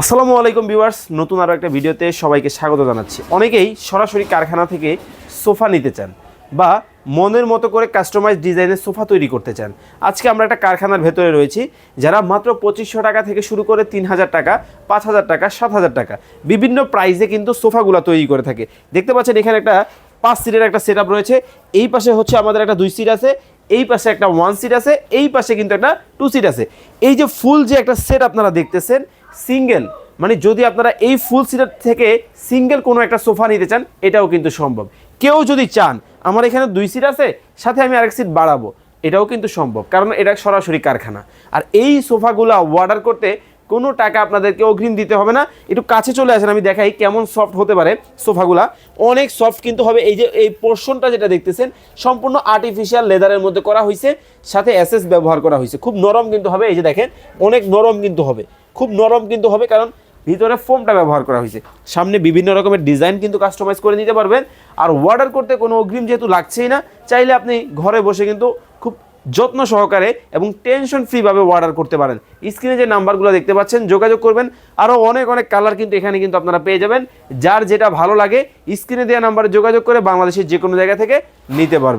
আসসালামু আলাইকুম ভিউয়ার্স, নতুন আরও একটা ভিডিওতে সবাইকে স্বাগত জানাচ্ছি। অনেকেই সরাসরি কারখানা থেকে সোফা নিতে চান বা মনের মতো করে কাস্টমাইজ ডিজাইনের সোফা তৈরি করতে চান। আজকে আমরা একটা কারখানার ভেতরে রয়েছি, যারা মাত্র পঁচিশশো টাকা থেকে শুরু করে তিন হাজার টাকা, পাঁচ হাজার টাকা, সাত হাজার টাকা বিভিন্ন প্রাইসে কিন্তু সোফাগুলো তৈরি করে থাকে। দেখতে পাচ্ছেন এখানে একটা পাঁচ সিটের একটা সেট রয়েছে। এই পাশে হচ্ছে আমাদের একটা দুই সিট আছে, এই পাশে একটা ওয়ান সিট আছে, এই পাশে কিন্তু একটা টু সিট আছে। এই যে ফুল যে একটা সেট আপনারা দেখতেছেন সিঙ্গেল। মানে যদি আপনারা এই ফুল সিটার থেকে সিঙ্গেল কোনো একটা সোফা নিতে চান, এটাও কিন্তু সম্ভব। কেউ যদি চান, আমার এখানে দুই সিট আছে, সাথে আমি আরেক সিট বাড়াবো, এটাও কিন্তু সম্ভব। কারণ এটা সরাসরি কারখানা। আর এই সোফাগুলো অর্ডার করতে কোনো টাকা আপনাদেরকে অগ্রিম দিতে হবে না। একটু কাছে চলে আসেন, আমি দেখাই কেমন সফট হতে পারে সোফাগুলা। অনেক সফট কিন্তু হবে, এই যে, এই পোর্শনটা যেটা দেখতেছেন, সম্পূর্ণ আর্টিফিশিয়াল লেদারের মধ্যে করা হয়েছে সাথে অ্যাসেস ব্যবহার করা হয়েছে খুব নরম কিন্তু হবে, এই যে দেখেন, অনেক নরম কিন্তু হবে। খুব নরম কিন্তু হবে, কারণ ভিতরে ফোমটা ব্যবহার করা হয়েছে সামনে বিভিন্ন রকমের ডিজাইন কিন্তু কাস্টমাইজ করে নিতে পারবেন। আর অর্ডার করতে কোনো অগ্রিম যেহেতু লাগছেই না, চাইলে আপনি ঘরে বসে কিন্তু যত্ন সহকারে এবং টেনশন ফ্রিভাবে অর্ডার করতে পারেন। স্ক্রিনে যে নাম্বারগুলো দেখতে পাচ্ছেন, যোগাযোগ করবেন। আরও অনেক অনেক কালার কিন্তু এখানে কিন্তু আপনারা পেয়ে যাবেন। যার যেটা ভালো লাগে স্ক্রিনে দেওয়া নাম্বারে যোগাযোগ করে বাংলাদেশের যে কোনো জায়গা থেকে নিতে পারবেন।